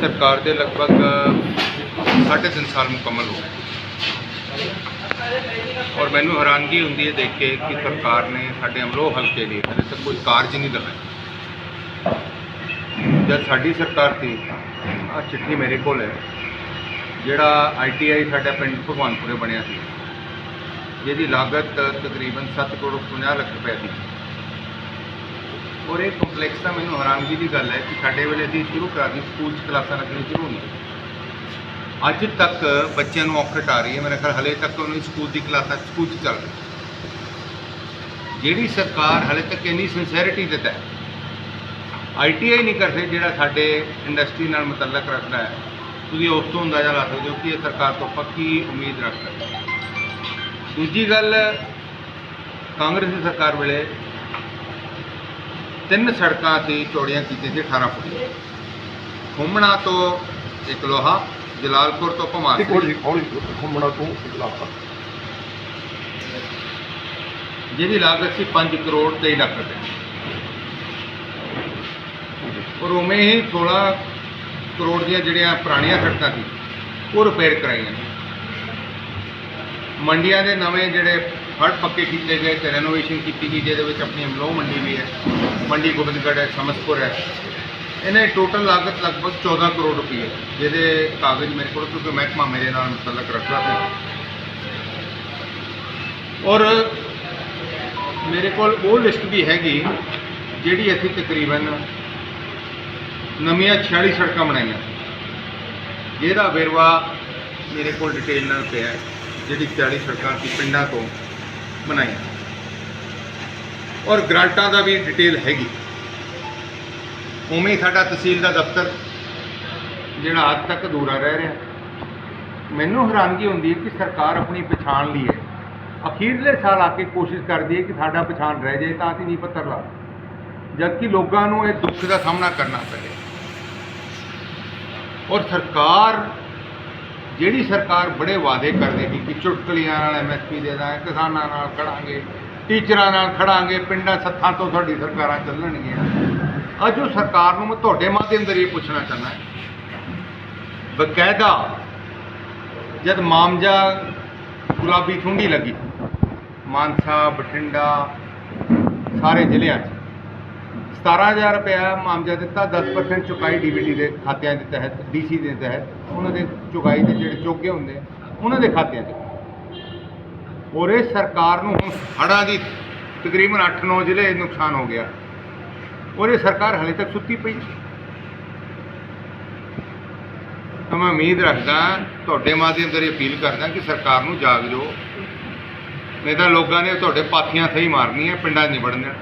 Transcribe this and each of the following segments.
ਸਰਕਾਰ ਦੇ ਲਗਭਗ ਸਾਢੇ ਤਿੰਨ ਸਾਲ ਮੁਕੰਮਲ ਹੋ ਗਏ। ਔਰ ਮੈਨੂੰ ਹੈਰਾਨਗੀ ਹੁੰਦੀ ਹੈ ਦੇਖ ਕੇ ਕਿ ਸਰਕਾਰ ਨੇ ਸਾਡੇ ਅਮਰੋਹ ਹਲਕੇ ਲਈ ਹਲੇ ਤੱਕ ਕੋਈ ਕਾਰਜ ਨਹੀਂ ਦਿਖਾਇਆ ਜਦ ਸਾਡੀ ਸਰਕਾਰ ਸੀ ਆ ਚਿੱਠੀ ਮੇਰੇ ਕੋਲ ਹੈ, ਜਿਹੜਾ ਆਈਟੀਆਈ ਸਾਡਾ ਪਿੰਡ ਭਗਵਾਨਪੁਰੇ ਬਣਿਆ ਸੀ, ਜਿਹਦੀ ਲਾਗਤ ਤਕਰੀਬਨ 7 ਕਰੋੜ 50 ਲੱਖ ਰੁਪਏ ਦੀ ਔਰ ਇਹ ਕੰਪਲੈਕਸ ਤਾਂ ਮੈਨੂੰ ਹੈਰਾਨਗੀ ਦੀ ਗੱਲ ਹੈ ਕਿ ਸਾਡੇ ਵੇਲੇ ਦੀ ਸ਼ੁਰੂ ਕਰਾ ਦਿੱਤੀ ਸਕੂਲ 'ਚ ਕਲਾਸਾਂ ਲੱਗਣੀ ਸ਼ੁਰੂ ਹੋਈਆਂ ਅੱਜ ਤੱਕ ਬੱਚਿਆਂ ਨੂੰ ਔਖਟ ਆ ਰਹੀ ਹੈ। ਮੇਰੇ ਖਿਆਲ ਹਲੇ ਤੱਕ ਉਹਨਾਂ ਦੀ ਸਕੂਲ ਦੀ ਕਲਾਸਾਂ ਸਕੂਲ 'ਚ ਚੱਲ ਰਹੀ ਜਿਹੜੀ ਸਰਕਾਰ ਹਲੇ ਤੱਕ ਇੰਨੀ ਸਿੰਸੈਰਿਟੀ ਦਿੱਤਾ ਹੈ ਆਈਟੀਆਈ ਨਹੀਂ ਕਰਦੇ, ਜਿਹੜਾ ਸਾਡੇ ਇੰਡਸਟਰੀ ਨਾਲ ਮੁਤਲਕ ਰੱਖਦਾ ਹੈ, ਤੁਸੀਂ ਉਸ ਤੋਂ ਅੰਦਾਜ਼ਾ ਲਾ ਸਕਦੇ ਹੋ ਕਿ ਇਹ ਸਰਕਾਰ ਤੋਂ ਪੱਕੀ ਉਮੀਦ ਰੱਖਦਾ ਦੂਜੀ ਗੱਲ, ਕਾਂਗਰਸ ਦੀ ਸਰਕਾਰ ਵੇਲੇ ਤਿੰਨ ਸੜਕਾਂ ਸੀ ਚੌੜੀਆਂ ਕੀਤੀਆਂ ਸੀ 18 ਫੁੱਟ। ਖੁੰਮਣਾ ਤੋਂ ਇੱਕ ਲੋਹਾ ਜਲਾਲਪੁਰ ਤੋਂ ਇੱਕ ਭਮਾਰ ਹੌਲੀ ਹੌਲੀ ਘੁੰਮਣਾ ਤੋਂ ਇਲਾਕਾ ਜਿਹਦੀ ਲਾਗਤ ਸੀ 5 ਕਰੋੜ 23 ਲੱਖ ਰੁਪਏ। ਔਰ ਉਵੇਂ ਹੀ 16 ਕਰੋੜ ਦੀਆਂ ਜਿਹੜੀਆਂ ਪੁਰਾਣੀਆਂ ਸੜਕਾਂ ਸੀ ਉਹ ਰਿਪੇਅਰ ਕਰਾਈਆਂ ਮੰਡੀਆਂ ਦੇ ਨਵੇਂ ਜਿਹੜੇ ਫੜ ਪੱਕੇ ਕੀਤੇ ਗਏ ਤੇ ਰੈਨੋਵੇਸ਼ਨ ਕੀਤੀ ਗਈ, ਜਿਹਦੇ ਵਿੱਚ ਆਪਣੀ ਅਮਲੋਹ ਮੰਡੀ ਵੀ ਹੈ, ਮੰਡੀ ਗੋਬਿੰਦਗੜ੍ਹ ਹੈ, ਸਮਸਪੁਰ ਹੈ। ਇਹਨੇ ਟੋਟਲ ਲਾਗਤ ਲਗਭਗ 14 ਕਰੋੜ ਰੁਪਏ, ਜਿਹਦੇ ਕਾਗਜ਼ ਮੇਰੇ ਕੋਲ, ਕਿਉਂਕਿ ਮਹਿਕਮਾ ਮੇਰੇ ਨਾਲ ਮੁਤਲਕ ਰੱਖਦਾ ਸੀ। ਔਰ ਮੇਰੇ ਕੋਲ ਉਹ ਲਿਸਟ ਵੀ ਹੈਗੀ, ਜਿਹੜੀ ਅਸੀਂ ਤਕਰੀਬਨ ਨਵੀਆਂ 46 ਸੜਕਾਂ ਬਣਾਈਆਂ ਜਿਹਦਾ ਵੇਰਵਾ ਮੇਰੇ ਕੋਲ ਡਿਟੇਲ ਨਾਲ ਪਿਆ ਜਿਹੜੀ 40 ਸੜਕਾਂ ਸੀ ਪਿੰਡਾਂ ਤੋਂ ਬਣਾਈਆਂ ਔਰ ਗ੍ਰਾਂਟਾਂ ਦਾ ਵੀ ਡਿਟੇਲ ਹੈਗੀ। ਉਵੇਂ ਹੀ ਸਾਡਾ ਤਹਿਸੀਲ ਦਾ ਦਫ਼ਤਰ, ਜਿਹੜਾ ਅੱਜ ਤੱਕ ਅਧੂਰਾ ਰਹਿ ਰਿਹਾ। ਮੈਨੂੰ ਹੈਰਾਨਗੀ ਹੁੰਦੀ ਹੈ ਕਿ ਸਰਕਾਰ ਆਪਣੀ ਪਛਾਣ ਲਈ ਹੈ। ਅਖੀਰਲੇ ਸਾਲ ਆ ਕੇ ਕੋਸ਼ਿਸ਼ ਕਰਦੀ ਹੈ ਕਿ ਸਾਡਾ ਪਛਾਣ ਰਹਿ ਜਾਏ, ਤਾਂ ਅਸੀਂ ਨਹੀਂ ਪੱਤਰ ਲਾ ਜਦਕਿ ਲੋਕਾਂ ਨੂੰ ਇਹ ਦੁੱਖ ਦਾ ਸਾਹਮਣਾ ਕਰਨਾ ਪਵੇ। ਔਰ ਸਰਕਾਰ ਜਿਹੜੀ ਸਰਕਾਰ ਬੜੇ ਵਾਅਦੇ ਕਰਦੇ ਸੀ ਕਿ ਚੁਟਕਲੀਆਂ ਨਾਲ ਐਮਐਸਪੀ ਦੇ ਦਾਂਗੇ ਕਿਸਾਨਾਂ ਨਾਲ ਖੜਾਂਗੇ, ਟੀਚਰਾਂ ਨਾਲ ਖੜਾਂਗੇ, ਪਿੰਡਾਂ ਸੱਥਾਂ ਤੋਂ ਤੁਹਾਡੀ ਸਰਕਾਰਾਂ ਚੱਲਣਗੀਆਂ। ਅੱਜ ਉਹ ਸਰਕਾਰ ਨੂੰ ਮੈਂ ਤੁਹਾਡੇ ਮਾਧਿਅਮ ਜ਼ਰੀਏ ਪੁੱਛਣਾ ਚਾਹੁੰਦਾ ਬਕਾਇਦਾ ਜਦ ਮਾਮਜਾ ਗੁਲਾਬੀ ਠੁੰਡੀ ਲੱਗੀ, ਮਾਨਸਾ, ਬਠਿੰਡਾ, ਸਾਰੇ ਜ਼ਿਲ੍ਹਿਆਂ 'ਚ। 17000 ਰੁਪਇਆ ਮਾਮਜਾ ਦਿੱਤਾ 10% ਚੁਕਾਈ ਡੀਬੀਟੀ ਦੇ ਖਾਤਿਆਂ ਦੇ ਤਹਿਤ ਡੀਸੀ ਦੇ ਤਹਿਤ। ਉਹਨਾਂ ਦੇ ਚੁਕਾਈ ਦੇ ਜਿਹੜੇ ਚੋਗੇ ਹੁੰਦੇ, ਉਹਨਾਂ ਦੇ ਖਾਤਿਆਂ 'ਚ ਔਰ ਇਹ ਸਰਕਾਰ ਨੂੰ ਹੁਣ ਹੜ੍ਹਾਂ ਦੀ ਤਕਰੀਬਨ 8-9 ਜ਼ਿਲ੍ਹੇ ਨੁਕਸਾਨ ਹੋ ਗਿਆ। ਔਰ ਇਹ ਸਰਕਾਰ ਹਲੇ ਤੱਕ ਸੁੱਤੀ ਪਈ ਤਾਂ ਮੈਂ ਉਮੀਦ ਰੱਖਦਾ, ਤੁਹਾਡੇ ਮਾਧਿਅਮ 'ਤੇ ਅਪੀਲ ਕਰਦਾ ਕਿ ਸਰਕਾਰ ਨੂੰ ਜਾਗ ਜੋ ਨਹੀਂ ਤਾਂ ਲੋਕਾਂ ਨੇ ਤੁਹਾਡੇ ਪਾਥੀਆਂ ਸਹੀ ਮਾਰਨੀਆਂ, ਪਿੰਡਾਂ 'ਚ ਨਹੀਂ ਵੜਨ ਦੇਣਾ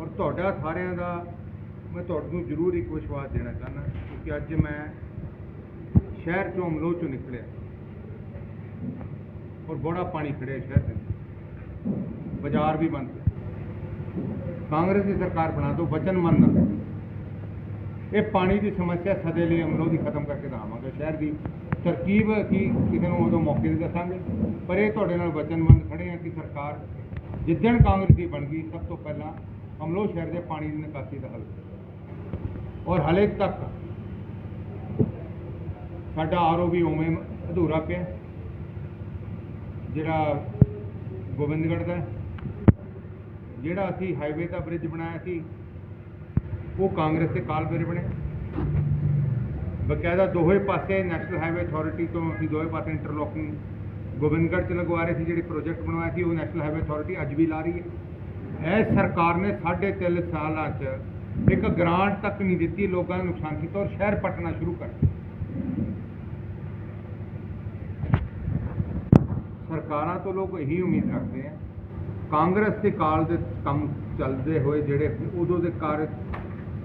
ਔਰ ਤੁਹਾਡਾ ਸਾਰਿਆਂ ਦਾ ਮੈਂ ਤੁਹਾਨੂੰ ਜ਼ਰੂਰ ਇੱਕ ਵਿਸ਼ਵਾਸ ਦੇਣਾ ਚਾਹੁੰਦਾ, ਕਿਉਂਕਿ ਅੱਜ ਮੈਂ ਸ਼ਹਿਰ ਚੋਂ ਅਮਲੋਹ ਚੋਂ ਨਿਕਲਿਆ। ਔਰ ਬੜਾ ਪਾਣੀ ਖੜਿਆ ਸ਼ਹਿਰ ਦੇ ਬਾਜ਼ਾਰ ਵੀ ਬੰਦ ਕਾਂਗਰਸ ਦੀ ਸਰਕਾਰ ਬਣਾ ਦਿਓ ਵਚਨ ਮੰਨਦਾ ਇਹ ਪਾਣੀ ਦੀ ਸਮੱਸਿਆ ਸਦੇ ਲਈ ਅਮਲੋਹ ਦੀ ਖਤਮ ਕਰਕੇ ਦਿਖਾਵਾਂਗੇ। ਸ਼ਹਿਰ ਦੀ ਤਰਕੀਬ ਕੀ, ਕਿਸੇ ਨੂੰ ਉਦੋਂ ਮੌਕੇ ਤੇ ਦੱਸਾਂਗੇ। ਪਰ ਇਹ ਤੁਹਾਡੇ ਨਾਲ ਵਚਨਬੰਦ ਖੜੇ ਆ ਕਿ ਸਰਕਾਰ ਜਿੱਦਣ ਕਾਂਗਰਸ ਦੀ ਬਣ ਗਈ, ਸਭ ਤੋਂ ਪਹਿਲਾਂ ਅਮਲੋਹ ਸ਼ਹਿਰ ਦੇ ਪਾਣੀ ਦੀ ਨਿਕਾਸੀ ਦਾ ਹੱਲ ਔਰ ਹਲੇ ਤੱਕ ਸਾਡਾ ਆਰਓ ਵੀ ਉਵੇਂ ਅਧੂਰਾ ਪਿਆ ਜਿਹੜਾ ਗੋਬਿੰਦਗੜ੍ਹ ਦਾ ਜਿਹੜਾ ਅਸੀਂ ਹਾਈਵੇ ਦਾ ਬ੍ਰਿਜ ਬਣਾਇਆ ਸੀ, ਉਹ ਕਾਂਗਰਸ ਦੇ ਕਾਲ ਵੇਲੇ ਬਣਿਆ ਬਕਾਇਦਾ ਦੋਹੇ ਪਾਸੇ ਨੈਸ਼ਨਲ ਹਾਈਵੇ ਅਥਾਰਟੀ ਤੋਂ ਅਸੀਂ ਦੋਹੇ ਪਾਸੇ ਇੰਟਰਲੋਕਿੰਗ ਗੋਬਿੰਦਗੜ੍ਹ ਚ ਲਗਵਾ ਰਹੇ ਸੀ, ਜਿਹੜੇ ਪ੍ਰੋਜੈਕਟ ਬਣਵਾਇਆ ਸੀ, ਉਹ ਨੈਸ਼ਨਲ ਹਾਈਵੇ ਅਥਾਰਟੀ ਅੱਜ ਵੀ ਲਾ ਰਹੀ ਹੈ। ਇਹ ਸਰਕਾਰ ਨੇ ਸਾਢੇ ਤਿੰਨ ਸਾਲਾਂ 'ਚ ਇੱਕ ਗ੍ਰਾਂਟ ਤੱਕ ਨਹੀਂ ਦਿੱਤੀ, ਲੋਕਾਂ ਦਾ ਨੁਕਸਾਨ ਕੀਤਾ ਔਰ ਸ਼ਹਿਰ ਪਟਣਾ ਸ਼ੁਰੂ ਕਰ ਸਰਕਾਰਾਂ ਤੋਂ ਲੋਕ ਇਹੀ ਉਮੀਦ ਰੱਖਦੇ ਆ। ਕਾਂਗਰਸ ਦੇ ਕਾਲ ਦੇ ਕੰਮ ਚੱਲਦੇ ਹੋਏ ਜਿਹੜੇ ਉਦੋਂ ਦੇ ਕਾਰਜ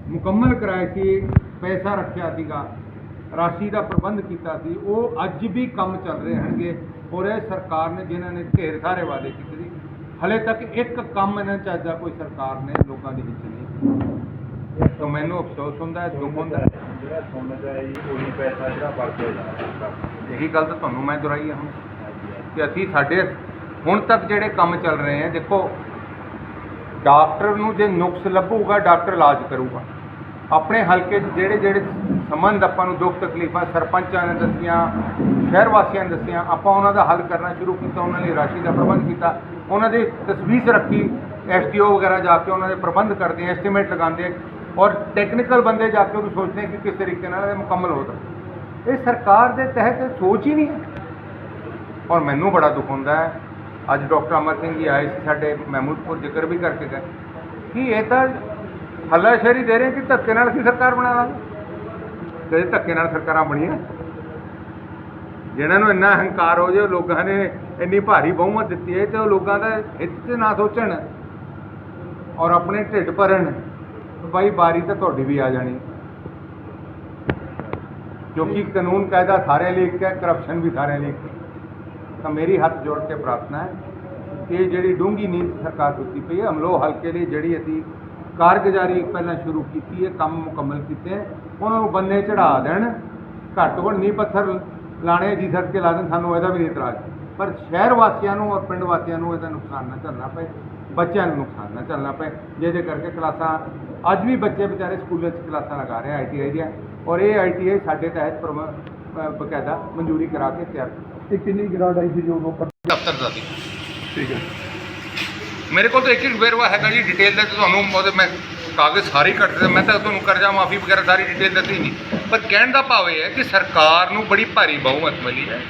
ਮੁਕੰਮਲ ਕਰਾਏ ਸੀ, ਪੈਸਾ ਰੱਖਿਆ ਸੀਗਾ, ਰਾਸ਼ੀ ਦਾ ਪ੍ਰਬੰਧ ਕੀਤਾ ਸੀ, ਉਹ ਅੱਜ ਵੀ ਕੰਮ ਚੱਲ ਰਹੇ ਹਨਗੇ ਔਰ ਇਹ ਸਰਕਾਰ ਨੇ ਜਿਨ੍ਹਾਂ ਨੇ ਢੇਰ ਸਾਰੇ ਵਾਅਦੇ ਕੀਤੇ ਸੀ ਹਲੇ ਤੱਕ ਇੱਕ ਕੰਮ ਇਹਨਾਂ ਚ ਅੱਜ ਦਾ ਕੋਈ ਸਰਕਾਰ ਨੇ ਲੋਕਾਂ ਦੇ ਵਿੱਚ ਨਹੀਂ ਤਾਂ ਮੈਨੂੰ ਅਫਸੋਸ ਹੁੰਦਾ ਹੈ ਦੁੱਖ ਹੁੰਦਾ ਹੈ। ਜਿਹੜਾ ਸੁਣਨ ਦਾ ਹੈ ਜੀ ਉਹੀ ਪੈਸਾ ਜਿਹੜਾ ਵਰਤਿਆ ਜਾ ਰਿਹਾ ਹੈ। ਇਹੀ ਗੱਲ ਤਾਂ ਤੁਹਾਨੂੰ ਮੈਂ ਦੁਹਰਾਈ ਹੈ ਕਿ ਅਸੀਂ ਸਾਡੇ ਹੁਣ ਤੱਕ ਜਿਹੜੇ ਕੰਮ ਚੱਲ ਰਹੇ ਆ ਦੇਖੋ ਡਾਕਟਰ ਨੂੰ ਜੇ ਨੁਕਸ ਲੱਭੂਗਾ ਡਾਕਟਰ ਇਲਾਜ ਕਰੂਗਾ। ਆਪਣੇ ਹਲਕੇ 'ਚ ਜਿਹੜੇ ਜਿਹੜੇ ਸੰਬੰਧ ਆਪਾਂ ਨੂੰ ਦੁੱਖ ਤਕਲੀਫਾਂ ਸਰਪੰਚਾਂ ਨੇ ਦੱਸੀਆਂ ਸ਼ਹਿਰ ਵਾਸੀਆਂ ਨੇ ਦੱਸੀਆਂ ਆਪਾਂ ਉਹਨਾਂ ਦਾ ਹੱਲ ਕਰਨਾ ਸ਼ੁਰੂ ਕੀਤਾ ਉਹਨਾਂ ਲਈ ਰਾਸ਼ੀ ਦਾ ਪ੍ਰਬੰਧ ਕੀਤਾ। ਉਹਨਾਂ ਦੀ ਤਸਵੀਰ ਰੱਖੀ ਐਸਡੀਓ ਵਗੈਰਾ ਜਾ ਕੇ ਉਹਨਾਂ ਦੇ ਪ੍ਰਬੰਧ ਕਰਦੇ ਆ ਐਸਟੀਮੇਟ ਲਗਾਉਂਦੇ ਆ ਔਰ ਟੈਕਨੀਕਲ ਬੰਦੇ ਜਾ ਕੇ ਉਹਨੂੰ ਸੋਚਦੇ ਆ ਕਿ ਕਿਸ ਤਰੀਕੇ ਨਾਲ ਇਹ ਮੁਕੰਮਲ ਹੋ ਸਕਦਾ। ਇਹ ਸਰਕਾਰ ਦੇ ਤਹਿਤ ਸੋਚ ਹੀ ਨਹੀਂ ਹੈ। ਔਰ ਮੈਨੂੰ ਬੜਾ ਦੁੱਖ ਹੁੰਦਾ ਹੈ। ਅੱਜ ਡਾਕਟਰ ਅਮਰ ਸਿੰਘ ਜੀ ਆਏ ਸੀ ਸਾਡੇ ਮਹਿਮੂਦਪੁਰ, ਜ਼ਿਕਰ ਵੀ ਕਰਕੇ ਗਏ। ਕਿ ਇਹ ਤਾਂ ਹੱਲਾਸ਼ੇਰੀ ਦੇ ਰਹੇ ਕਿ ਧੱਕੇ ਨਾਲ ਅਸੀਂ ਸਰਕਾਰ ਬਣਾ ਲਾਂਗੇ? ਕਦੇ ਧੱਕੇ ਨਾਲ ਸਰਕਾਰਾਂ ਬਣੀਆਂ? ਜਿਹਨਾਂ ਨੂੰ ਇੰਨਾ ਹੰਕਾਰ ਹੋ ਜੇ, ਲੋਕਾਂ ਨੇ ਇੰਨੀ ਭਾਰੀ ਬਹੁਮਤ ਦਿੱਤੀ ਹੈ ਤੇ ਉਹ ਲੋਕਾਂ ਦਾ ਹਿੱਤ 'ਚ ਨਾ ਸੋਚਣ ਔਰ ਆਪਣੇ ਢਿੱਡ ਭਰਨ ਭਾਈ ਬਾਰੀ ਤਾਂ ਤੁਹਾਡੀ ਵੀ ਆ ਜਾਣੀ। ਕਿਉਂਕਿ ਕਾਨੂੰਨ ਕਾਇਦਾ ਸਾਰਿਆਂ ਲਈ ਇੱਕ ਹੈ ਕਰਪਸ਼ਨ ਵੀ ਸਾਰਿਆਂ ਲਈ ਇੱਕ ਤਾਂ ਮੇਰੀ ਹੱਥ ਜੋੜ ਕੇ ਪ੍ਰਾਰਥਨਾ ਹੈ ਕਿ ਜਿਹੜੀ ਡੂੰਘੀ ਨੀਂਦ ਸਰਕਾਰ ਸੁੱਤੀ ਪਈ ਹੈ ਅਮਲੋ ਹਲਕੇ ਲਈ ਜਿਹੜੀ ਅਸੀਂ ਕਾਰਗੁਜ਼ਾਰੀ ਪਹਿਲਾਂ ਸ਼ੁਰੂ ਕੀਤੀ ਹੈ, ਕੰਮ ਮੁਕੰਮਲ ਕੀਤੇ ਉਹਨਾਂ ਨੂੰ ਬੰਨੇ ਚੜਾ ਦੇਣ। ਘੱਟ ਤੋਂ ਘੱਟ ਨੀਂਹ ਪੱਥਰ ਲਾਣੇ, ਜੀ ਸੜ ਲਾ ਦੇਣ, ਸਾਨੂੰ ਇਹਦਾ ਵੀ ਨਹੀਂ ਇਤਰਾਜ਼। ਪਰ ਸ਼ਹਿਰ ਵਾਸੀਆਂ ਨੂੰ ਔਰ ਪਿੰਡ ਵਾਸੀਆਂ ਨੂੰ ਇਹਦਾ ਨੁਕਸਾਨ ਨਾ ਝੱਲਣਾ ਪਏ ਬੱਚਿਆਂ ਨੂੰ ਨੁਕਸਾਨ ਨਾ ਝੱਲਣਾ ਪਏ। ਜਿਹਦੇ ਕਰਕੇ ਕਲਾਸਾਂ ਅੱਜ ਵੀ ਬੱਚੇ ਵਿਚਾਰੇ ਸਕੂਲਾਂ 'ਚ ਕਲਾਸਾਂ ਲਗਾ ਰਹੇ ਆਈਟੀਆਈ ਦੀਆਂ। ਔਰ ਇਹ ਆਈਟੀਆਈ ਸਾਡੇ ਤਹਿਤ ਬਕਾਇਦਾ ਮਨਜ਼ੂਰੀ ਕਰਾ ਕੇ ਤਿਆਰ ਇਹ ਕਿੰਨੀ ਗ੍ਰਾਂਟ ਆਈ ਸੀ ਜੋ ਉਹ ਦਫ਼ਤਰ ਦਾ ਸੀ ਠੀਕ ਹੈ। ਮੇਰੇ ਕੋਲ ਤਾਂ ਇੱਕ ਇੱਕ ਵੇਰਵਾ ਹੈਗਾ ਜੀ ਡਿਟੇਲ ਦਾ ਤੁਹਾਨੂੰ ਉਹਦੇ ਮੈਂ ਕਾਗਜ਼ ਸਾਰੇ ਕੱਟ ਦਿੱਤੇ ਮੈਂ ਤਾਂ ਤੁਹਾਨੂੰ ਕਰਜ਼ਾ ਮਾਫੀ ਵਗੈਰਾ ਸਾਰੀ ਡਿਟੇਲ ਦਿੱਤੀ ਨਹੀਂ। ਪਰ ਕਹਿਣ ਦਾ ਭਾਵ ਇਹ ਹੈ ਕਿ ਸਰਕਾਰ ਨੂੰ ਬੜੀ ਭਾਰੀ ਬਹੁਮਤ ਮਿਲੀ ਹੈ।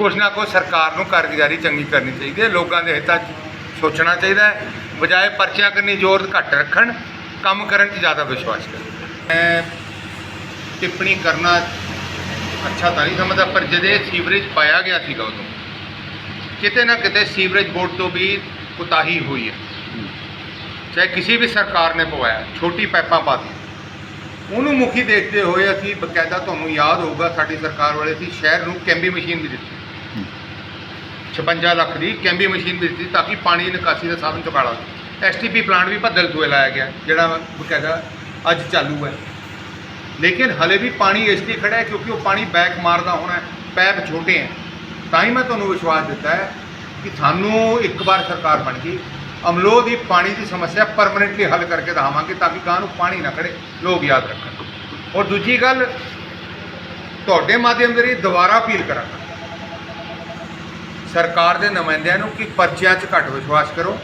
ਕੁਛ ਨਾ ਕੁਛ ਸਰਕਾਰ ਨੂੰ ਕਾਰਗੁਜ਼ਾਰੀ ਚੰਗੀ ਕਰਨੀ ਚਾਹੀਦੀ ਹੈ। ਲੋਕਾਂ ਦੇ ਹਿੱਤਾਂ 'ਚ ਸੋਚਣਾ ਚਾਹੀਦਾ ਹੈ। ਬਜਾਏ ਪਰਚੀਆਂ ਕਰਨੀ ਜ਼ੋਰ ਘੱਟ ਰੱਖਣ, ਕੰਮ ਕਰਨ 'ਚ ਜ਼ਿਆਦਾ ਵਿਸ਼ਵਾਸ ਕਰਨ। ਮੈਂ ਟਿੱਪਣੀ ਕਰਨਾ ਅੱਛਾ ਤਾਂ ਨਹੀਂ ਸਮਝਦਾ, ਪਰ ਜਦੇ ਸੀਵਰੇਜ ਪਾਇਆ ਗਿਆ ਸੀਗਾ ਉਦੋਂ, ਕਿਤੇ ਨਾ ਕਿਤੇ ਸੀਵਰੇਜ ਬੋਰਡ ਤੋਂ ਵੀ ਕੁਤਾਹੀ ਹੋਈ ਹੈ। ਚਾਹੇ ਕਿਸੇ ਵੀ ਸਰਕਾਰ ਨੇ ਪਵਾਇਆ, ਛੋਟੀ ਪਾਈਪਾਂ ਪਾ ਦਿੱਤੀ ਉਹਨੂੰ ਮੁਖੀ ਦੇਖਦੇ ਹੋਏ ਅਸੀਂ ਬਕਾਇਦਾ ਤੁਹਾਨੂੰ ਯਾਦ ਹੋਊਗਾ, ਸਾਡੀ ਸਰਕਾਰ ਵਾਲੇ ਅਸੀਂ ਸ਼ਹਿਰ ਨੂੰ ਕੈਂਬੀ ਮਸ਼ੀਨ ਵੀ ਦਿੱਤੀ। 56 ਲੱਖ ਦੀ ਕੈਂਬੀ ਮਸ਼ੀਨ ਵੀ ਦਿੱਤੀ ਤਾਂ ਕਿ ਪਾਣੀ ਦੀ ਨਿਕਾਸੀ ਦਾ ਸਾਧਨ ਚੁਕਾਲਾ ਐਸਟੀਪੀ ਪਲਾਂਟ ਵੀ ਭੱਦਲ ਤੋਂ ਲਾਇਆ ਗਿਆ, ਜਿਹੜਾ ਬਕਾਇਦਾ ਅੱਜ ਚਾਲੂ ਹੈ। ਲੇਕਿਨ ਹਲੇ ਵੀ ਪਾਣੀ ਇਸ ਲਈ ਖੜਾ ਹੈ ਕਿਉਂਕਿ ਉਹ ਪਾਣੀ ਬੈਕ ਮਾਰਦਾ ਹੋਣਾ ਪੈਪ ਛੋਟੇ ਹੈ। ਤਾਂ ਹੀ ਮੈਂ ਤੁਹਾਨੂੰ ਵਿਸ਼ਵਾਸ ਦਿੱਤਾ ਹੈ ਕਿ ਸਾਨੂੰ ਇੱਕ ਵਾਰ ਸਰਕਾਰ ਬਣ ਗਈ ਅਮਲੋ ਦੀ ਪਾਣੀ ਦੀ ਸਮੱਸਿਆ ਪਰਮਨੈਂਟਲੀ ਹੱਲ ਕਰਕੇ ਦਹਾਵਾਂਗੇ ਤਾਂ ਕਿ ਗਾਂ ਨੂੰ ਪਾਣੀ ਨਾ ਖੜੇ ਲੋਕ ਯਾਦ ਰੱਖਣ। ਔਰ ਦੂਜੀ ਗੱਲ, ਤੁਹਾਡੇ ਮਾਧਿਅਮ ਦੇ ਰਾਹੀਂ ਦੁਬਾਰਾ ਅਪੀਲ ਕਰਾਂਗਾ। ਸਰਕਾਰ ਦੇ ਨੁਮਾਇੰਦਿਆਂ ਨੂੰ ਕਿ ਪਰਚਿਆਂ 'ਚ ਘੱਟ ਵਿਸ਼ਵਾਸ ਕਰੋ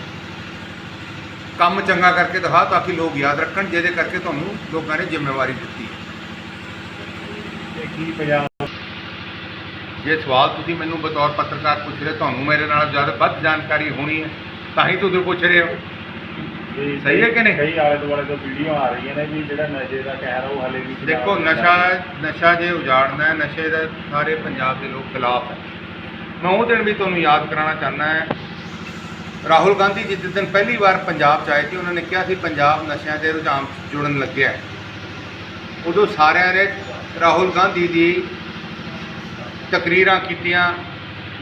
ਕੰਮ ਚੰਗਾ ਕਰਕੇ ਦਿਖਾ ਤਾਂ ਕਿ ਲੋਕ ਯਾਦ ਰੱਖਣ ਜਿਹਦੇ ਕਰਕੇ ਤੁਹਾਨੂੰ ਲੋਕਾਂ ਨੇ ਜ਼ਿੰਮੇਵਾਰੀ ਦਿੱਤੀ ਹੈ ਇਹ ਕੀ ਪੰਜਾਬ ਜੇ ਸਵਾਲ ਤੁਸੀਂ ਮੈਨੂੰ ਬਤੌਰ ਪੱਤਰਕਾਰ ਪੁੱਛ ਰਹੇ ਤੁਹਾਨੂੰ ਮੇਰੇ ਨਾਲ ਜ਼ਿਆਦਾ ਵੱਧ ਜਾਣਕਾਰੀ ਹੋਣੀ ਹੈ ਤਾਂ ਹੀ ਤੁਸੀਂ ਪੁੱਛ ਰਹੇ ਹੋ ਸਹੀ ਹੈ ਕਿ ਨਹੀਂ? ਕਈ ਆਲੇ ਦੁਆਲੇ ਤੋਂ ਵੀਡੀਓ ਆ ਰਹੀਆਂ ਨੇ ਵੀ ਜਿਹੜਾ ਨਸ਼ੇ ਦਾ ਕਹਿਰ ਆ ਉਹ ਹਲੇ ਵੀ ਦੇਖੋ ਨਸ਼ਾ। ਨਸ਼ਾ ਜੇ ਉਜਾੜਨਾ ਹੈ ਨਸ਼ੇ ਦਾ ਸਾਰੇ ਪੰਜਾਬ ਦੇ ਲੋਕ ਖਿਲਾਫ ਹੈ ਮੈਂ ਉਹ ਦਿਨ ਵੀ ਤੁਹਾਨੂੰ ਯਾਦ ਕਰਾਉਣਾ ਚਾਹੁੰਦਾ ਹੈ। ਰਾਹੁਲ ਗਾਂਧੀ ਜੀ ਜਿਸ ਦਿਨ ਪਹਿਲੀ ਵਾਰ ਪੰਜਾਬ 'ਚ ਆਏ ਸੀ, ਉਹਨਾਂ ਨੇ ਕਿਹਾ ਸੀ ਪੰਜਾਬ ਨਸ਼ਿਆਂ ਦੇ ਰੁਝਾਨ ਜੁੜਨ ਲੱਗਿਆ ਉਦੋਂ ਸਾਰਿਆਂ ਨੇ ਰਾਹੁਲ ਗਾਂਧੀ ਦੀ ਤਕਰੀਰਾਂ ਕੀਤੀਆਂ,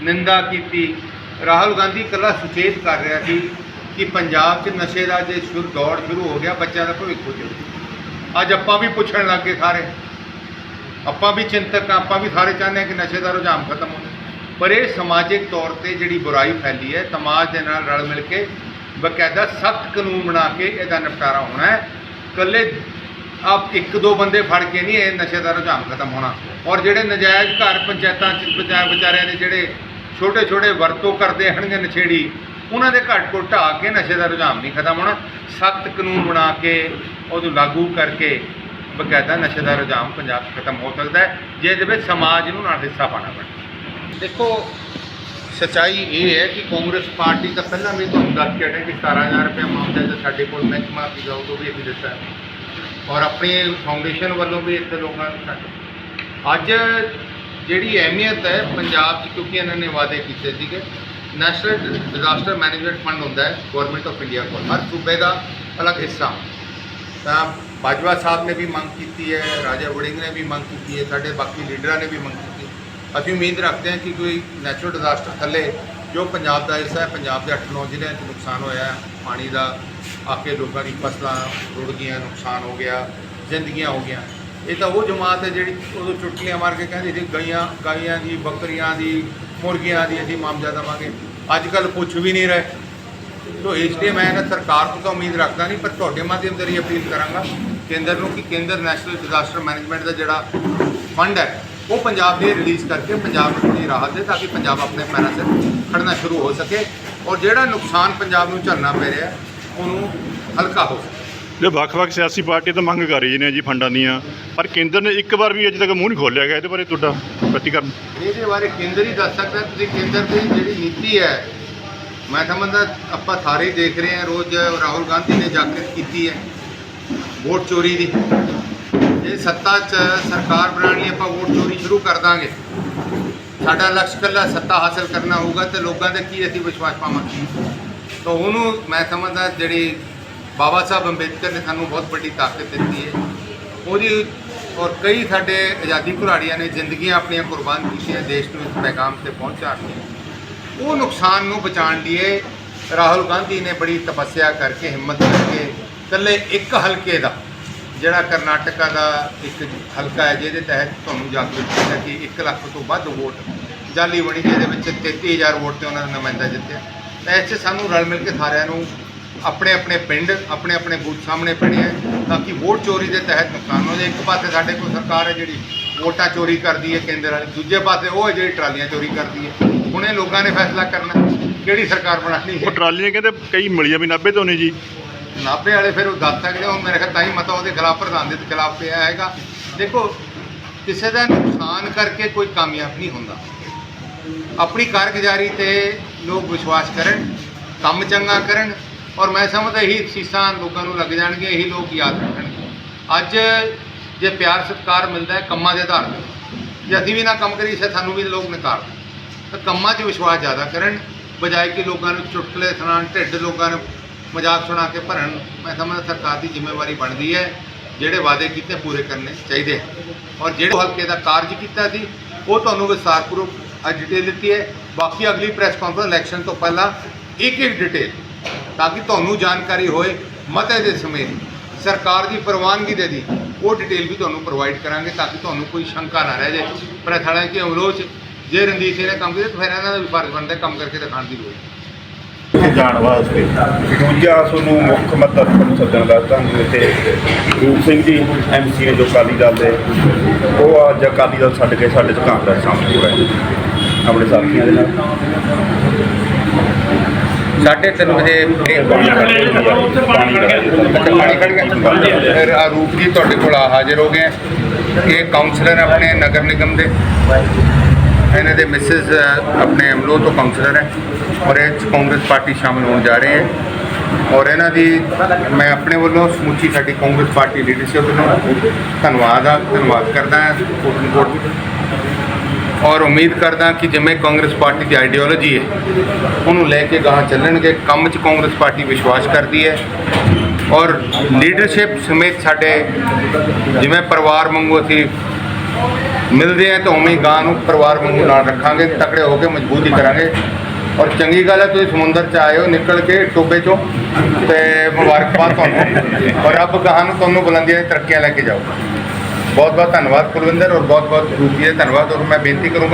ਨਿੰਦਾ ਕੀਤੀ। ਰਾਹੁਲ ਗਾਂਧੀ ਇਕੱਲਾ ਸੁਚੇਤ ਕਰ ਰਿਹਾ ਸੀ ਕਿ ਪੰਜਾਬ 'ਚ ਨਸ਼ੇ ਦਾ ਜੇ ਸ਼ੁਰੂ ਦੌੜ ਸ਼ੁਰੂ ਹੋ ਗਿਆ, ਬੱਚਿਆਂ ਦਾ ਭਵਿੱਖ ਹੋ ਜਾਊ। ਅੱਜ ਆਪਾਂ ਵੀ ਪੁੱਛਣ ਲੱਗ ਗਏ ਸਾਰੇ। ਆਪਾਂ ਵੀ ਚਿੰਤਕ ਆਪਾਂ ਵੀ ਸਾਰੇ ਚਾਹੁੰਦੇ ਹਾਂ ਕਿ ਨਸ਼ੇ ਦਾ ਰੁਝਾਨ ਖਤਮ ਹੋ ਪਰ ਇਹ ਸਮਾਜਿਕ ਤੌਰ ਤੇ ਜਿਹੜੀ ਬੁਰਾਈ ਫੈਲੀ ਹੈ ਸਮਾਜ ਦੇ ਨਾਲ ਰਲ ਮਿਲ ਕੇ ਬਕਾਇਦਾ ਸਖਤ ਕਾਨੂੰਨ ਬਣਾ ਕੇ ਇਹਦਾ ਨਿਪਟਾਰਾ ਹੋਣਾ ਹੈ। ਇਕੱਲੇ ਆਪ ਇੱਕ ਦੋ ਬੰਦੇ ਫੜ ਕੇ ਨਹੀਂ ਇਹ ਨਸ਼ੇ ਦਾ ਰੁਝਾਨ ਖਤਮ ਹੋਣਾ। ਔਰ ਜਿਹੜੇ ਨਜਾਇਜ਼ ਘਰ ਪੰਚਾਇਤਾਂ ਚ ਵਿਚਾਰ ਵਿਚਾਰਿਆਂ ਦੇ ਜਿਹੜੇ ਛੋਟੇ ਛੋਟੇ ਵਰਤੋਂ ਕਰਦੇ ਹਨਗੇ ਨਛੇੜੀ ਉਹਨਾਂ ਦੇ ਘੱਟ ਕੋ ਢਾਹ ਕੇ ਨਸ਼ੇ ਦਾ ਰੁਝਾਨ ਨਹੀਂ ਖਤਮ ਹੋਣਾ। ਸਖਤ ਕਾਨੂੰਨ ਬਣਾ ਕੇ ਉਹਨੂੰ ਲਾਗੂ ਕਰਕੇ ਬਕਾਇਦਾ ਨਸ਼ੇ ਦਾ ਰੁਝਾਨ ਪੰਜਾਬ 'ਚ ਖਤਮ ਹੋ ਸਕਦਾ ਹੈ ਜੇ ਇਹਦੇ ਵਿੱਚ ਸਮਾਜ ਨੂੰ ਨਾਲ ਹਿੱਸਾ ਪਾਣਾ ਪੈਣਾ। ਦੇਖੋ, ਸਚਾਈ ਇਹ ਹੈ ਕਿ ਕਾਂਗਰਸ ਪਾਰਟੀ ਤਾਂ ਪਹਿਲਾਂ ਵੀ ਤੁਹਾਨੂੰ ਦੱਸ ਕੇ ਹਟੇ ਕਿ 17000 ਰੁਪਏ ਮਾਮਲੇ ਦਾ ਸਾਡੇ ਕੋਲ ਮਹਿਕਮਾ ਸੀਗਾ ਉਦੋਂ ਵੀ ਅਸੀਂ ਦਿੱਤਾ ਹੈ। ਔਰ ਆਪਣੇ ਫਾਊਂਡੇਸ਼ਨ ਵੱਲੋਂ ਵੀ ਇੱਥੇ ਲੋਕਾਂ ਨੂੰ ਛੱਡ ਅੱਜ ਜਿਹੜੀ ਅਹਿਮੀਅਤ ਹੈ ਪੰਜਾਬ 'ਚ, ਕਿਉਂਕਿ ਇਹਨਾਂ ਨੇ ਵਾਅਦੇ ਕੀਤੇ ਸੀਗੇ ਨੈਸ਼ਨਲ ਡਿਜ਼ਾਸਟਰ ਮੈਨੇਜਮੈਂਟ ਫੰਡ ਹੁੰਦਾ ਹੈ ਗਵਰਨਮੈਂਟ ਆਫ ਇੰਡੀਆ ਕੋਲ, ਹਰ ਸੂਬੇ ਦਾ ਅਲੱਗ ਹਿੱਸਾ। ਤਾਂ ਬਾਜਵਾ ਸਾਹਿਬ ਨੇ ਵੀ ਮੰਗ ਕੀਤੀ ਹੈ, ਰਾਜਾ ਵੜਿੰਗ ਨੇ ਵੀ ਮੰਗ ਕੀਤੀ ਹੈ, ਸਾਡੇ ਬਾਕੀ ਲੀਡਰਾਂ ਨੇ ਵੀ ਮੰਗ ਕੀਤੀ ਅਸੀਂ ਉਮੀਦ ਰੱਖਦੇ ਹਾਂ ਕਿ ਕੋਈ ਨੈਚੁਰਲ ਡਿਜ਼ਾਸਟਰ ਥੱਲੇ ਜੋ ਪੰਜਾਬ ਦਾ ਹਿੱਸਾ ਹੈ ਪੰਜਾਬ ਦੇ 8-9 ਜ਼ਿਲ੍ਹਿਆਂ 'ਚ ਨੁਕਸਾਨ ਹੋਇਆ ਹੈ, ਪਾਣੀ ਦਾ ਆ ਕੇ ਲੋਕਾਂ ਦੀ ਫਸਲਾਂ ਰੁੜ ਗਈਆਂ ਨੁਕਸਾਨ ਹੋ ਗਿਆ ਜ਼ਿੰਦਗੀਆਂ ਹੋ ਗਈਆਂ। ਇਹ ਤਾਂ ਉਹ ਜਮਾਤ ਹੈ ਜਿਹੜੀ ਉਦੋਂ ਚੁਟਕੀਆਂ ਮਾਰ ਕੇ ਕਹਿੰਦੇ ਸੀ ਗਈਆਂ ਗਾਈਆਂ ਦੀ ਬੱਕਰੀਆਂ ਦੀ ਮੁਰਗੀਆਂ ਦੀ ਅਸੀਂ ਮਾਮਜਾ ਦੇਵਾਂਗੇ। ਅੱਜ ਕੱਲ ਪੁੱਛ ਵੀ ਨਹੀਂ ਰਹੇ। ਤੋ ਇਸ ਲਈ ਮੈਂ ਨਾ ਸਰਕਾਰ ਤੋਂ ਤਾਂ ਉਮੀਦ ਰੱਖਦਾ ਨਹੀਂ ਪਰ ਤੁਹਾਡੇ ਮਾਧਿਅਮ ਜ਼ਰੀਏ ਅਪੀਲ ਕਰਾਂਗਾ ਕੇਂਦਰ ਨੂੰ ਕਿ ਕੇਂਦਰ ਨੈਸ਼ਨਲ ਡਿਜ਼ਾਸਟਰ ਮੈਨੇਜਮੈਂਟ ਦਾ ਜਿਹੜਾ ਫੰਡ ਹੈ ਉਹ ਪੰਜਾਬ ਦੇ ਰਿਲੀਜ਼ ਕਰਕੇ ਪੰਜਾਬ ਨੂੰ ਥੋੜ੍ਹੀ ਰਾਹਤ ਦੇ ਤਾਂ ਕਿ ਪੰਜਾਬ ਆਪਣੇ ਪੈਰਾਂ 'ਤੇ ਖੜਨਾ ਸ਼ੁਰੂ ਹੋ ਸਕੇ ਔਰ ਜਿਹੜਾ ਨੁਕਸਾਨ ਪੰਜਾਬ ਨੂੰ ਝੱਲਣਾ ਪੈ ਰਿਹਾ ਉਹਨੂੰ ਹਲਕਾ ਹੋ ਸਕੇ। ਜੋ ਵੱਖ-ਵੱਖ ਸਿਆਸੀ ਪਾਰਟੀਆਂ ਤਾਂ ਮੰਗ ਕਰ ਰਹੀ ਨੇ ਜੀ ਫੰਡਾਂ ਦੀਆਂ ਪਰ ਕੇਂਦਰ ਨੇ ਇੱਕ ਵਾਰ ਵੀ ਅਜੇ ਤੱਕ ਮੂੰਹ ਨਹੀਂ ਖੋਲ੍ਹਿਆ ਗਿਆ ਇਹਦੇ ਬਾਰੇ ਤੁਹਾਡਾ ਪ੍ਰਤੀਕਰਨ ਇਹਦੇ ਬਾਰੇ ਕੇਂਦਰ ਹੀ ਦੱਸ ਸਕਦਾ ਤੁਸੀਂ ਕੇਂਦਰ ਦੀ ਜਿਹੜੀ ਨੀਤੀ ਹੈ ਮੈਂ ਸਮਝਦਾ ਆਪਾਂ ਸਾਰੇ ਦੇਖ ਰਹੇ ਹਾਂ ਰੋਜ਼ ਰਾਹੁਲ ਗਾਂਧੀ ਨੇ ਜਾ ਕੇ ਕੀਤੀ ਹੈ ਵੋਟ ਚੋਰੀ ਦੀ। ਜੇ ਸੱਤਾ 'ਚ ਸਰਕਾਰ ਬਣਾਉਣ ਆਪਾਂ ਵੋਟ ਚੋਰੀ ਸ਼ੁਰੂ ਕਰ ਦਾਂਗੇ। ਸਾਡਾ ਲਕਸ਼ ਕੱਲਾ ਸੱਤਾ ਹਾਸਲ ਕਰਨਾ ਹੋਊਗਾ ਤੇ ਲੋਕਾਂ ਦੇ ਕੀ ਅਸੀਂ ਵਿਸ਼ਵਾਸ ਪਾਵਾਂਗੇ? ਤਾਂ ਉਹਨੂੰ ਮੈਂ ਸਮਝਦਾ, ਜਿਹੜੀ ਬਾਬਾ ਸਾਹਿਬ ਅੰਬੇਦਕਰ ਨੇ ਸਾਨੂੰ ਬਹੁਤ ਵੱਡੀ ਤਾਕਤ ਦਿੱਤੀ ਹੈ। ਉਹਦੀ ਔਰ ਕਈ ਸਾਡੇ ਆਜ਼ਾਦੀ ਘੁਲਾੜੀਆਂ ਨੇ ਜ਼ਿੰਦਗੀਆਂ ਆਪਣੀਆਂ ਕੁਰਬਾਨ ਕੀਤੀਆਂ, ਦੇਸ਼ ਨੂੰ ਇਸ ਪੈਗਾਮ ਤੇ ਪਹੁੰਚਾਉਣ ਲਈ। ਉਹ ਨੁਕਸਾਨ ਨੂੰ ਬਚਾਉਣ ਲਈ ਰਾਹੁਲ ਗਾਂਧੀ ਨੇ ਬੜੀ ਤਪੱਸਿਆ ਕਰਕੇ, ਹਿੰਮਤ ਕਰਕੇ ਇਕੱਲੇ ਇੱਕ ਹਲਕੇ ਦਾ ਜਿਹੜਾ ਕਰਨਾਟਕਾ ਦਾ ਇੱਕ ਹਲਕਾ ਹੈ, ਜਿਹਦੇ ਤਹਿਤ ਤੁਹਾਨੂੰ ਜਾਗਰੂਕ ਕੀਤਾ ਕਿ 1 ਲੱਖ ਤੋਂ ਵੱਧ ਵੋਟ ਜਾਲੀ ਬਣੀ ਜਿਹਦੇ ਵਿੱਚ 33000 ਵੋਟ ਤੇ ਉਹਨਾਂ ਦਾ ਨੁਮਾਇੰਦਾ ਜਿੱਤਿਆ। ਤਾਂ ਇਸ 'ਚ ਸਾਨੂੰ ਰਲ ਮਿਲ ਕੇ ਸਾਰਿਆਂ ਨੂੰ ਆਪਣੇ ਆਪਣੇ ਪਿੰਡ, ਆਪਣੇ ਆਪਣੇ ਬੂਥ ਸਾਹਮਣੇ ਪੈਣੇ ਹੈ ਤਾਂ ਕਿ ਵੋਟ ਚੋਰੀ ਦੇ ਤਹਿਤ ਨੁਕਸਾਨ ਹੋ ਜਾਏ। ਇੱਕ ਪਾਸੇ ਸਾਡੇ ਕੋਲ ਸਰਕਾਰ ਹੈ ਜਿਹੜੀ ਵੋਟਾਂ ਚੋਰੀ ਕਰਦੀ ਹੈ ਕੇਂਦਰ ਵਾਲੀ, ਦੂਜੇ ਪਾਸੇ ਉਹ ਹੈ ਜਿਹੜੀ ਟਰਾਲੀਆਂ ਚੋਰੀ ਕਰਦੀ ਹੈ। ਹੁਣ ਇਹ ਲੋਕਾਂ ਨੇ ਫੈਸਲਾ ਕਰਨਾ, ਕਿਹੜੀ ਸਰਕਾਰ ਬਣਾਉਣੀ ਉਹ ਟਰਾਲੀਆਂ ਕਹਿੰਦੇ ਕਈ ਮਿਲੀਆਂ ਵੀ ਨਾਭੇ ਤੋਂ ਨੇ ਜੀ। ਨਾਭੇ ਵਾਲੇ ਫਿਰ ਉਹ ਦੱਸ ਸਕਦੇ ਉਹ ਮੇਰੇ ਖਿਆਲ ਤਾਂ ਹੀ ਮਤਾ ਉਹਦੇ ਖਿਲਾਫ ਪ੍ਰਧਾਨ ਦੇ ਖਿਲਾਫ ਪਿਆ ਹੈਗਾ। ਦੇਖੋ, ਕਿਸੇ ਦਾ ਨੁਕਸਾਨ ਕਰਕੇ ਕੋਈ ਕਾਮਯਾਬ ਨਹੀਂ ਹੁੰਦਾ। ਆਪਣੀ ਕਾਰਗੁਜ਼ਾਰੀ ਤੇ ਲੋਕ ਵਿਸ਼ਵਾਸ ਕਰਨ, ਕੰਮ ਚੰਗਾ ਕਰਨ, ਔਰ ਮੈਂ ਸਮਝਦਾ ਇਹੀ ਸੀਸਾਂ ਲੋਕਾਂ ਨੂੰ ਲੱਗ ਜਾਣਗੇ ਇਹੀ ਲੋਕ ਯਾਦ ਰੱਖਣਗੇ। ਅੱਜ ਜੇ ਪਿਆਰ ਸਤਿਕਾਰ ਮਿਲਦਾ ਹੈ, ਕੰਮਾਂ ਦੇ ਆਧਾਰ ਤੇ। ਜੇ ਅਸੀਂ ਵੀ ਨਾ ਕੰਮ ਕਰੀਏ ਸਾਨੂੰ ਵੀ ਲੋਕ ਨਕਾਰ ਤਾਂ ਕੰਮਾਂ 'ਚ ਵਿਸ਼ਵਾਸ ਜ਼ਿਆਦਾ ਕਰਨ, ਬਜਾਏ ਕਿ ਲੋਕਾਂ ਨੂੰ ਚੁਟਕਲੇ ਸੁਣਾਉਣ, ਢਿੱਡ ਲੋਕਾਂ ਨੂੰ ਮਜ਼ਾਕ ਸੁਣਾ ਕੇ ਭਰਨ, ਮੈਂ ਸਮਝਦਾ ਸਰਕਾਰ ਦੀ ਜ਼ਿੰਮੇਵਾਰੀ ਬਣਦੀ ਹੈ, ਜਿਹੜੇ ਵਾਅਦੇ ਕੀਤੇ ਪੂਰੇ ਕਰਨੇ ਚਾਹੀਦੇ ਔਰ ਜਿਹੜੇ ਹਲਕੇ ਦਾ ਕਾਰਜ ਕੀਤਾ ਸੀ, ਉਹ ਤੁਹਾਨੂੰ ਵਿਸਥਾਰਪੂਰਵਕ ਅੱਜ ਡਿਟੇਲ ਦਿੱਤੀ ਹੈ। ਬਾਕੀ ਅਗਲੀ ਪ੍ਰੈਸ ਕਾਨਫਰੰਸ ਇਲੈਕਸ਼ਨ ਤੋਂ ਪਹਿਲਾਂ ਇੱਕ ਇੱਕ ਡਿਟੇਲ ਤਾਂ ਕਿ ਤੁਹਾਨੂੰ ਜਾਣਕਾਰੀ ਹੋਏ, ਮਤੇ ਦੇ ਸਮੇਂ ਸਰਕਾਰ ਦੀ ਪ੍ਰਵਾਨਗੀ ਦੇ ਦੀ ਉਹ ਡਿਟੇਲ ਵੀ ਤੁਹਾਨੂੰ ਪ੍ਰੋਵਾਈਡ ਕਰਾਂਗੇ, ਤਾਂ ਕਿ ਤੁਹਾਨੂੰ ਕੋਈ ਸ਼ੰਕਾ ਨਾ ਰਹਿ ਜਾਏ। ਪਰ ਹਾਲਾਂਕਿ ਅਮਲੋਚ ਜੇ ਰਣਜੀਤ ਸਿੰਘ ਨੇ ਕੰਮ ਕੀਤਾ ਤਾਂ ਫਿਰ ਇਹਨਾਂ ਦਾ ਵੀ ਫਰਜ਼ ਬਣਦਾ ਕੰਮ ਕਰਕੇ ਦਿਖਾਉਣ ਦੀ ਲੋੜ। ਹੈ ਜਾਣ ਵਾਸਤੇ। ਦੂਜਾ ਤੁਹਾਨੂੰ ਮੁੱਖ ਮੱਤਾ ਤੁਹਾਨੂੰ ਸੱਦਣ ਦਾ ਤੁਹਾਨੂੰ ਇੱਥੇ ਰੂਪ ਸਿੰਘ ਜੀ ਐਮਸੀ ਨੇ ਜੋ ਅਕਾਲੀ ਦਲ ਦੇ ਉਹ ਅੱਜ ਅਕਾਲੀ ਦਲ ਛੱਡ ਕੇ ਸਾਡੇ ਚ ਕਾਂਗਰਸ ਸ਼ਾਮਲ ਹੋ ਰਹੇ ਆਪਣੇ ਸਾਥੀਆਂ ਦੇ ਨਾਲ। ਸਾਢੇ ਤਿੰਨ ਵਜੇ ਪਾਣੀ ਖੜ ਗਿਆ। ਪਾਣੀ ਖੜ ਅੱਛਾ ਪਾਣੀ ਖੜ ਗਿਆ। ਫਿਰ ਆਰੂਪ ਜੀ ਤੁਹਾਡੇ ਕੋਲ ਆ ਹਾਜ਼ਰ ਹੋ ਗਏ। ਇਹ ਕਾਉਂਸਲਰ ਆਪਣੇ ਨਗਰ ਨਿਗਮ ਦੇ। ਇਹਨਾਂ ਦੇ ਮਿਸਿਸ ਆਪਣੇ ਅਮਲੋ ਤੋਂ ਕਾਉਂਸਲਰ ਹੈ। ਔਰ ਇਹ 'ਚ ਕਾਂਗਰਸ ਪਾਰਟੀ ਸ਼ਾਮਲ ਹੋਣ ਜਾ ਰਹੇ ਹੈ। ਔਰ ਇਹਨਾਂ ਦੀ ਮੈਂ ਆਪਣੇ ਵੱਲੋਂ ਸਮੁੱਚੀ ਸਾਡੀ ਕਾਂਗਰਸ ਪਾਰਟੀ ਲੀਡਰਸ਼ਿਪ ਨੂੰ ਧੰਨਵਾਦ ਆ, ਧੰਨਵਾਦ ਕਰਦਾ ਹਾਂ ਕੋਟਨਕੋਟ ਔਰ ਉਮੀਦ ਕਰਦਾ ਕਿ ਜਿਵੇਂ ਕਾਂਗਰਸ ਪਾਰਟੀ ਦੀ ਆਈਡੀਓਲੋਜੀ ਹੈ, ਉਹਨੂੰ ਲੈ ਕੇ ਗਾਹਾਂ ਚੱਲਣਗੇ, ਕੰਮ 'ਚ ਕਾਂਗਰਸ ਪਾਰਟੀ ਵਿਸ਼ਵਾਸ ਕਰਦੀ ਹੈ। ਔਰ ਲੀਡਰਸ਼ਿਪ ਸਮੇਤ ਸਾਡੇ ਜਿਵੇਂ ਪਰਿਵਾਰ ਵਾਂਗੂ ਅਸੀਂ ਮਿਲਦੇ ਆ ਤਾਂ ਉਵੇਂ ਹੀ ਗਾਂ ਨੂੰ ਪਰਿਵਾਰ ਵਾਂਗੂ ਨਾਲ ਰੱਖਾਂਗੇ, ਤਕੜੇ ਹੋ ਕੇ ਮਜ਼ਬੂਤੀ ਕਰਾਂਗੇ। ਔਰ ਚੰਗੀ ਗੱਲ ਹੈ, ਤੁਸੀਂ ਸਮੁੰਦਰ 'ਚ ਆਏ ਹੋ, ਨਿਕਲ ਕੇ ਟੋਬੇ 'ਚੋਂ ਤੇ ਮੁਬਾਰਕਬਾਦ ਤੁਹਾਨੂੰ। ਔਰ ਰੱਬ ਗਾਹਾਂ ਨੂੰ ਤੁਹਾਨੂੰ ਬੁਲੰਦੀਆਂ ਦੀ ਤਰੱਕੀਆਂ ਲੈ ਕੇ ਜਾਓ ਬਹੁਤ ਬਹੁਤ ਧੰਨਵਾਦ ਕੁਲਵਿੰਦਰ ਔਰ ਬਹੁਤ ਬਹੁਤ ਰੂਪੀ ਧੰਨਵਾਦ ਔਰ ਮੈਂ ਬੇਨਤੀ ਕਰੂੰਗਾ